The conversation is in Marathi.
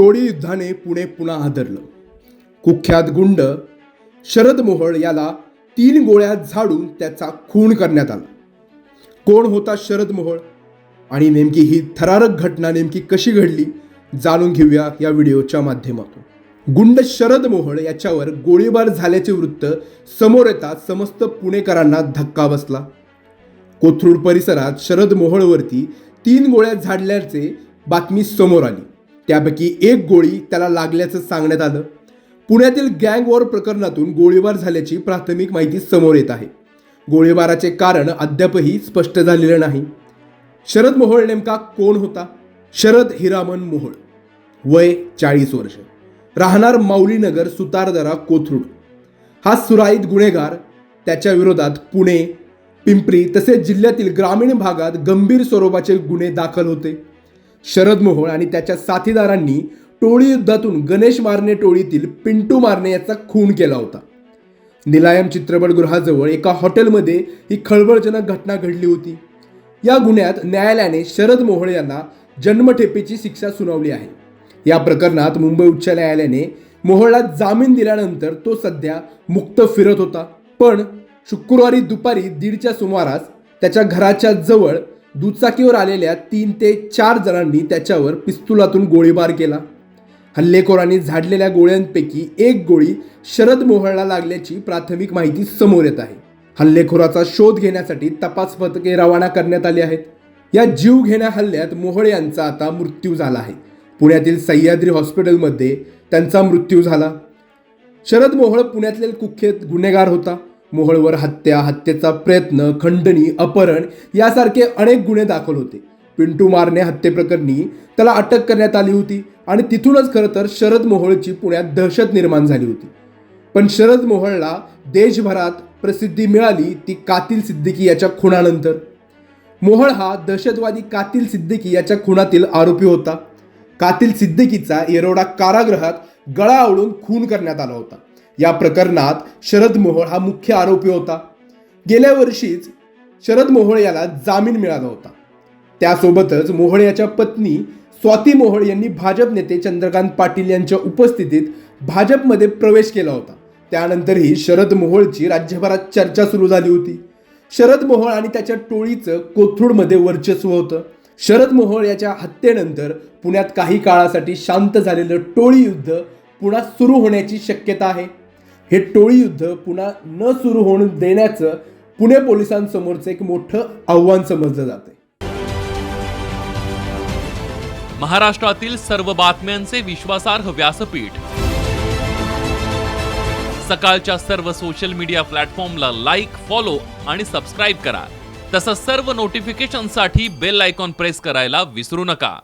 टोळी युद्धाने पुणे पुन्हा हादरलं. कुख्यात गुंड शरद मोहळ याला तीन गोळ्या झाडून त्याचा खून करण्यात आला. कोण होता शरद मोहळ? आणि नेमकी ही थरारक घटना नेमकी कशी घडली? जाणून घेऊया या व्हिडिओच्या माध्यमातून. गुंड शरद मोहळ याच्यावर गोळीबार झाल्याचे वृत्त समोर येताच समस्त पुणेकरांना धक्का बसला. कोथरूड परिसरात शरद मोहळवरती तीन गोळ्या झाडल्याचे बातमी समोर आली. त्यापैकी एक गोळी त्याला लागल्याचं सांगण्यात आलं. पुण्यातील गँग वॉर प्रकरणातून गोळीबार झाल्याची प्राथमिक माहिती समोर येत आहे. गोळीबाराचे कारण अद्यापही स्पष्ट झालेलं नाही. शरद मोहोळ नेमका कोण होता? शरद हिरामन मोहोळ. वय चाळीस वर्ष. राहणार माऊलीनगर सुतारदरा कोथरूड. हा सुराईत गुन्हेगार त्याच्या विरोधात पुणे पिंपरी तसेच जिल्ह्यातील ग्रामीण भागात गंभीर स्वरूपाचे गुन्हे दाखल होते. शरद मोहोळ आणि त्याच्या साथीदारांनी टोळी युद्धातून गणेश मारणे टोळीतील पिंटू मारणे याचा खून केला होता. निलायम चित्रपटगृहाजवळ एका हॉटेलमध्ये ही खळबळजनक घटना घडली होती. या गुन्ह्यात न्यायालयाने शरद मोहोळ यांना जन्मठेपेची शिक्षा सुनावली आहे. या प्रकरणात मुंबई उच्च न्यायालयाने मोहोळला जामीन दिल्यानंतर तो सध्या मुक्त फिरत होता. पण शुक्रवारी दुपारी दीडच्या सुमारास त्याच्या घराच्या जवळ दुचाकीवर आलेल्या तीन ते चार जणांनी त्याच्यावर पिस्तुलातून गोळीबार केला. हल्लेखोरांनी झाडलेल्या गोळ्यांपैकी एक गोळी शरद मोहळला लागल्याची प्राथमिक माहिती समोर येत आहे. हल्लेखोराचा शोध घेण्यासाठी तपास पथके रवाना करण्यात आली आहेत. या जीवघेण्या हल्ल्यात मोहळ यांचा आता मृत्यू झाला आहे. पुण्यातील सह्याद्री हॉस्पिटलमध्ये त्यांचा मृत्यू झाला. शरद मोहळ पुण्यातील कुख्यात गुन्हेगार होता. मोहोळवर हत्या हत्येचा प्रयत्न खंडणी अपहरण यासारखे अनेक गुन्हे दाखल होते. पिंटू मारणे हत्येप्रकरणी त्याला अटक करण्यात आली होती आणि तिथूनच खरं तर शरद मोहोळची पुण्यात दहशत निर्माण झाली होती. पण शरद मोहोळला देशभरात प्रसिद्धी मिळाली ती कातील सिद्दीकी याच्या खुनानंतर मोहळ हा दहशतवादी कातील सिद्दीकी याच्या खुनातील आरोपी होता. कातील सिद्दीकीचा येरोडा कारागृहात गळा आवळून खून करण्यात आला होता. या प्रकरणात शरद मोहोळ हा मुख्य आरोपी होता. गेल्या वर्षीच शरद मोहोळ याला जामीन मिळाला होता. त्यासोबतच मोहोळ याच्या पत्नी स्वाती मोहोळ यांनी भाजप नेते चंद्रकांत पाटील यांच्या उपस्थितीत भाजपमध्ये प्रवेश केला होता. त्यानंतरही शरद मोहोळची राज्यभरात चर्चा सुरू झाली होती. शरद मोहोळ आणि त्याच्या टोळीचं कोथरूडमध्ये वर्चस्व होतं. शरद मोहोळ याच्या हत्येनंतर पुण्यात काही काळासाठी शांत झालेलं टोळी युद्ध पुन्हा सुरू होण्याची शक्यता आहे. हे टोळी युद्ध पुन्हा न सुरू होऊन देण्याचं पुणे पोलिसांसमोरचं एक मोठं आव्हान समजलं जातं महाराष्ट्रातील सर्व बातम्यांचे विश्वासार्ह व्यासपीठ. सकाळच्या सर्व सोशल मीडिया प्लॅटफॉर्मला लाईक फॉलो आणि सबस्क्राईब करा. तसंच सर्व नोटिफिकेशनसाठी बेल आयकॉन प्रेस करायला विसरू नका.